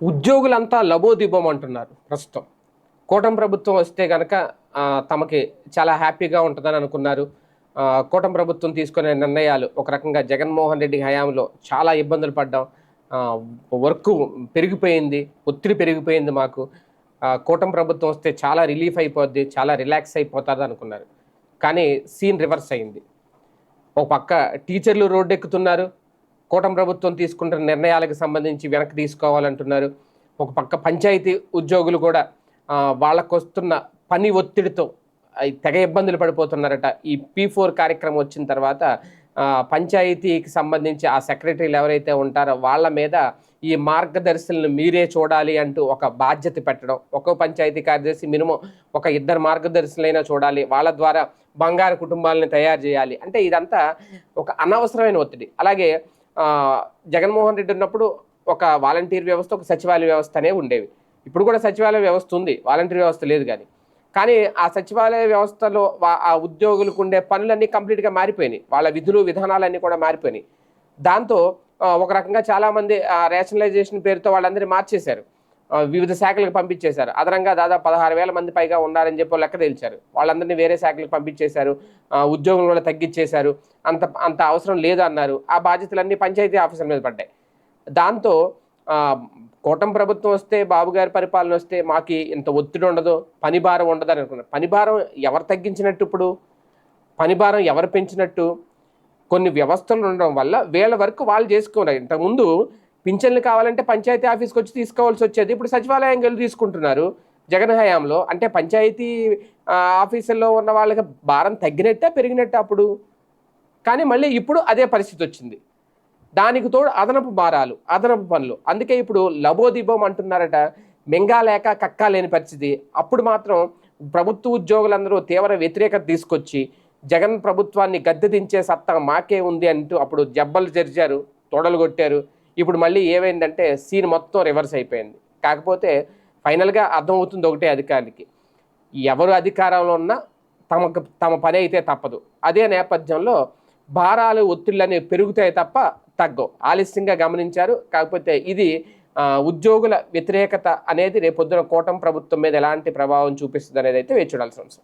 ఉద్యోగులంతా లబోదిబం అంటున్నారు ప్రస్తుతం. కూటం ప్రభుత్వం వస్తే కనుక తమకి చాలా హ్యాపీగా ఉంటుందని అనుకున్నారు. కూటం ప్రభుత్వం తీసుకునే నిర్ణయాలు ఒక రకంగా జగన్మోహన్ రెడ్డి హయాంలో చాలా ఇబ్బందులు పడ్డాం. వర్క్ పెరిగిపోయింది ఒత్తిడి పెరిగిపోయింది మాకు. కూటం ప్రభుత్వం వస్తే చాలా రిలీఫ్ అయిపోద్ది చాలా రిలాక్స్ అయిపోతుంది అనుకున్నారు. కానీ సీన్ రివర్స్ అయింది. ఒక పక్క టీచర్లు రోడ్డెక్కుతున్నారు కూటమి ప్రభుత్వం తీసుకుంటున్న నిర్ణయాలకు సంబంధించి వెనక్కి తీసుకోవాలంటున్నారు. ఒక పక్క పంచాయతీ ఉద్యోగులు కూడా వాళ్ళకు వస్తున్న పని ఒత్తిడితో తెగ ఇబ్బందులు పడిపోతున్నారట. ఈ పీ ఫోర్ కార్యక్రమం వచ్చిన తర్వాత పంచాయతీకి సంబంధించి ఆ సెక్రటరీలు ఎవరైతే ఉంటారో వాళ్ళ మీద ఈ మార్గదర్శులను మీరే చూడాలి అంటూ ఒక బాధ్యత పెట్టడం. ఒక్కో పంచాయతీ కార్యదర్శి మినిమం ఒక ఇద్దరు మార్గదర్శులైనా చూడాలి. వాళ్ళ ద్వారా బంగారు కుటుంబాలను తయారు చేయాలి. అంటే ఇదంతా ఒక అనవసరమైన ఒత్తిడి. అలాగే జగన్మోహన్ రెడ్డి ఉన్నప్పుడు ఒక వాలంటీర్ వ్యవస్థ ఒక సచివాలయ వ్యవస్థ అనేవి ఉండేవి. ఇప్పుడు కూడా సచివాలయ వ్యవస్థ ఉంది. వాలంటీర్ వ్యవస్థ లేదు కానీ. కానీ ఆ సచివాలయ వ్యవస్థలో వా- ఆ ఉద్యోగులకు ఉండే పనులన్నీ కంప్లీట్గా మారిపోయినాయి. వాళ్ళ విధులు విధానాలన్నీ కూడా మారిపోయినాయి. దాంతో ఒక రకంగా చాలామంది రేషనలైజేషన్ పేరుతో వాళ్ళందరినీ మార్చేశారు. వివిధ శాఖలకు పంపించేశారు. అదనంగా దాదాపు పదహారు వేల మంది పైగా ఉన్నారని చెప్పి లెక్క తేల్చారు. వాళ్ళందరినీ వేరే శాఖలకు పంపించేశారు. ఉద్యోగులు కూడా తగ్గించేశారు. అంత అంత అవసరం లేదు అన్నారు. ఆ బాధ్యతలన్నీ పంచాయతీ ఆఫీసర్ మీద పడ్డాయి. దాంతో కూటమి ప్రభుత్వం వస్తే బాబు గారి పరిపాలన వస్తే మాకు ఇంత ఒత్తిడి ఉండదు పని భారం ఉండదు అని అనుకున్నారు. పని భారం ఎవరు తగ్గించినట్టు ఇప్పుడు? పని భారం ఎవరు పెంచినట్టు? కొన్ని వ్యవస్థలు ఉండడం వల్ల వీళ్ళ వరకు వాళ్ళు చేసుకున్నారు. ఇంతకుముందు పింఛన్లు కావాలంటే పంచాయతీ ఆఫీస్కి వచ్చి తీసుకోవాల్సి వచ్చేది. ఇప్పుడు సచివాలయం వెళ్ళి తీసుకుంటున్నారు జగన్ హయాంలో. అంటే పంచాయతీ ఆఫీసుల్లో ఉన్న వాళ్ళకి భారం తగ్గినట్టే పెరిగినట్టే అప్పుడు? కానీ మళ్ళీ ఇప్పుడు అదే పరిస్థితి వచ్చింది. దానికి తోడు అదనపు భారాలు అదనపు పనులు. అందుకే ఇప్పుడు లబోదిబం అంటున్నారట. మింగాలేక కక్కా లేని పరిస్థితి. అప్పుడు మాత్రం ప్రభుత్వ ఉద్యోగులందరూ తీవ్ర వ్యతిరేకత తీసుకొచ్చి జగన్ ప్రభుత్వాన్ని గద్దె దించే సత్తా మాకే ఉంది అంటూ అప్పుడు జబ్బలు జరిచారు తొడలు కొట్టారు. ఇప్పుడు మళ్ళీ ఏమైందంటే సీన్ మొత్తం రివర్స్ అయిపోయింది. కాకపోతే ఫైనల్గా అర్థమవుతుంది ఒకటే అధికారికి. ఎవరు అధికారంలో ఉన్నా తమకు తమ పని అయితే తప్పదు. అదే నేపథ్యంలో భారాలు ఒత్తిళ్ళు పెరుగుతాయి తప్ప తగ్గవు. ఆలస్యంగా గమనించారు. కాకపోతే ఇది ఉద్యోగుల వ్యతిరేకత అనేది రేపొద్దున కూటమి ప్రభుత్వం మీద ఎలాంటి ప్రభావం చూపిస్తుంది అనేది అయితే వేచి చూడాల్సిన అంశం.